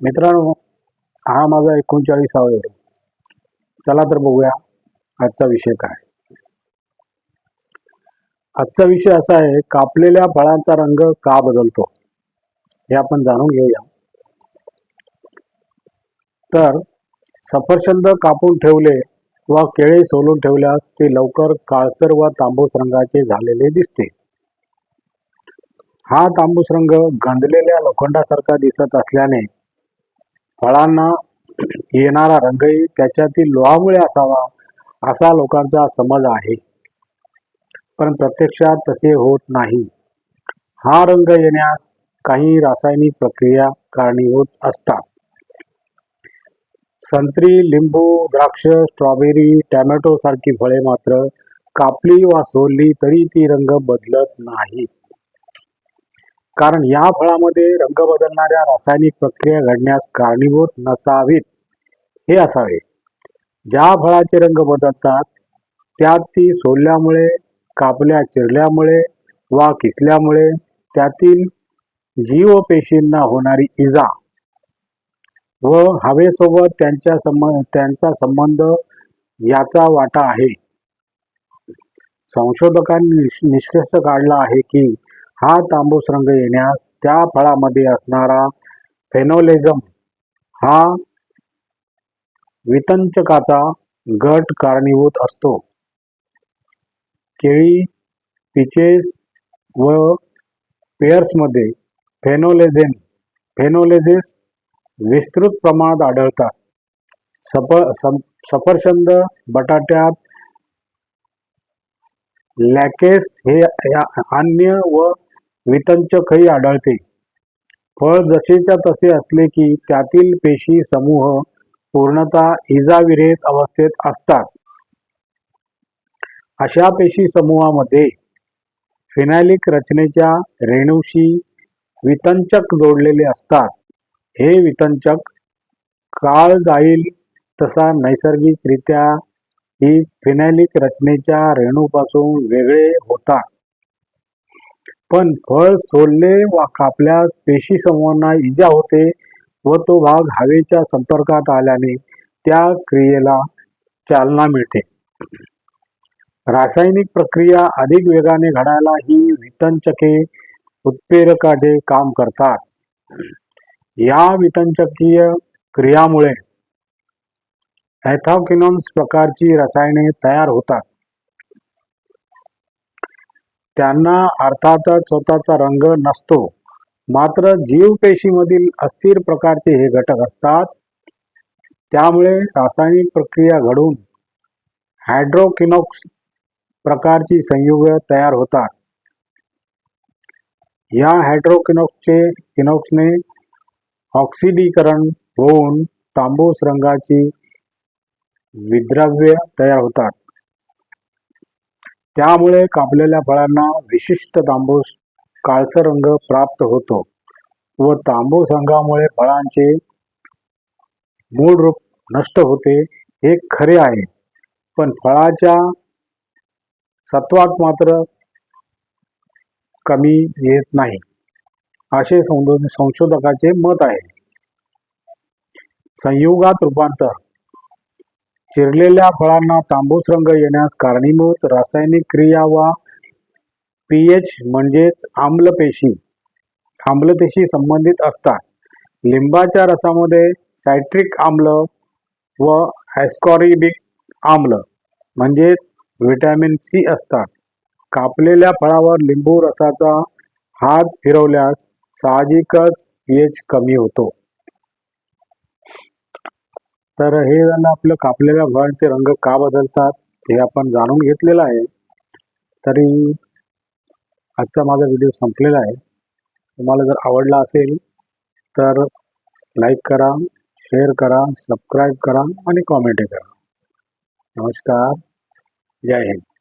मित्रांनो हा माझा एकोणचाळीसावा व्हिडिओ चला तर बघूया आजचा विषय काय आजचा विषय असा आहे कापलेल्या फळांचा रंग का बदलतो? हे आपण जाणून घेऊया. तर सफरचंद कापून ठेवले व केळे सोलून ठेवल्यास ते लवकर काळसर व तांबूस रंगाचे झालेले दिसते. हा तांबूस रंग गंजलेल्या लोखंडासारखा दिसत असल्याने फळांना येणारा रंगही त्याच्यातील लोहामुळे असावा असा लोकांचा समज आहे. पण प्रत्यक्षात तसे होत नाही. हा रंग येण्यास काही रासायनिक प्रक्रिया कारणीभूत असतात. संत्री लिंबू द्राक्ष स्ट्रॉबेरी टॅमॅटो सारखी फळे मात्र कापली वा सोलली तरी ती रंग बदलत नाही. कारण या फळामध्ये रंग बदलणाऱ्या रासायनिक प्रक्रिया घडण्यास कारणीभूत नसावीत. हे असावे. ज्या फळाचे रंग बदलतात त्यात ती सोलल्यामुळे कापल्या चिरल्यामुळे वा किसल्यामुळे त्यातील जीवपेशींना होणारी इजा व हवेसोबत त्यांच्या संबंध त्यांचा संबंध याचा वाटा आहे. संशोधकांनी निष्कर्ष काढला आहे की हा तांबूस रंग येण्यास त्या फळामध्ये असणारा फेनोलेझम हा वितंचकाचा गट कारणीभूत असतो. केळी पिचेस व पेअर्समध्ये फेनोलेझेन फेनोलेझेस विस्तृत प्रमाणात आढळतात. सफ सफरचंद बटाट्यात लॅकेस हे या- अन्य व वितंचकही आढळते. फळ जसेच्या तसे असले की त्यातील पेशी समूह पूर्णतः इजाविरहित अवस्थेत असतात. अशा पेशी समूहामध्ये फिनालिक रचनेच्या रेणूशी वितंचक जोडलेले असतात. हे वितंचक काळ जाईल तसा नैसर्गिकरित्या ही फिनॅलिक रचनेच्या रेणूपासून वेगळे होतात. पण फळ सोलले वा कापल्यास पेशी समूहांना इजा होते व तो भाग हवेच्या संपर्कात आल्याने त्या क्रियेला चालना मिळते. रासायनिक प्रक्रिया अधिक वेगाने घडायला ही वितंचके उत्प्रेरकाचे काम करतात. या वितंचकीय क्रियामुळे ॲथॉकिनॉन्स प्रकारची रसायने तयार होतात. त्यांना अर्थातच स्वतःचा रंग नसतो. मात्र जीवपेशीमधील अस्थिर प्रकारचे हे घटक असतात. त्यामुळे रासायनिक प्रक्रिया घडून हायड्रोकिनोक्स प्रकारची संयुग तयार होतात. या हायड्रोकिनोक्सचे किनोक्सने ऑक्सिडीकरण होऊन तांबूस रंगाची विद्रव्य तयार होतात. त्यामुळे कापलेल्या फळांना विशिष्ट तांबूस काळसर रंग प्राप्त होतो व तांबूस रंगामुळे फळांचे मूळ रूप नष्ट होते हे खरे आहे. पण फळाच्या सत्वात मात्र कमी येत नाही असे संशोधकाचे मत आहे. संयुगात रूपांतर चिरलेल्या फळांना तांबूस रंग येण्यास कारणीभूत रासायनिक क्रिया वा पीएच म्हणजेच आम्लपेशी. आम्लतेशी संबंधित असतात. लिंबाच्या रसामध्ये सायट्रिक आम्ल व ॲस्कॉरिबिक आम्ल म्हणजेच व्हिटॅमिन सी असतात. कापलेल्या फळावर लिंबू रसाचा हात फिरवल्यास साहजिकच पी एच कमी होतो. तर हे झालं आपलं कापलेल्या फळांचे रंग का बदलतात हे आपण जाणून घेतलेलं आहे. तरी आजचा माझा व्हिडिओ संपलेला आहे. तुम्हाला जर आवडला असेल तर लाईक करा शेअर करा सबस्क्राईब करा आणि कॉमेंटही करा. नमस्कार. जय हिंद.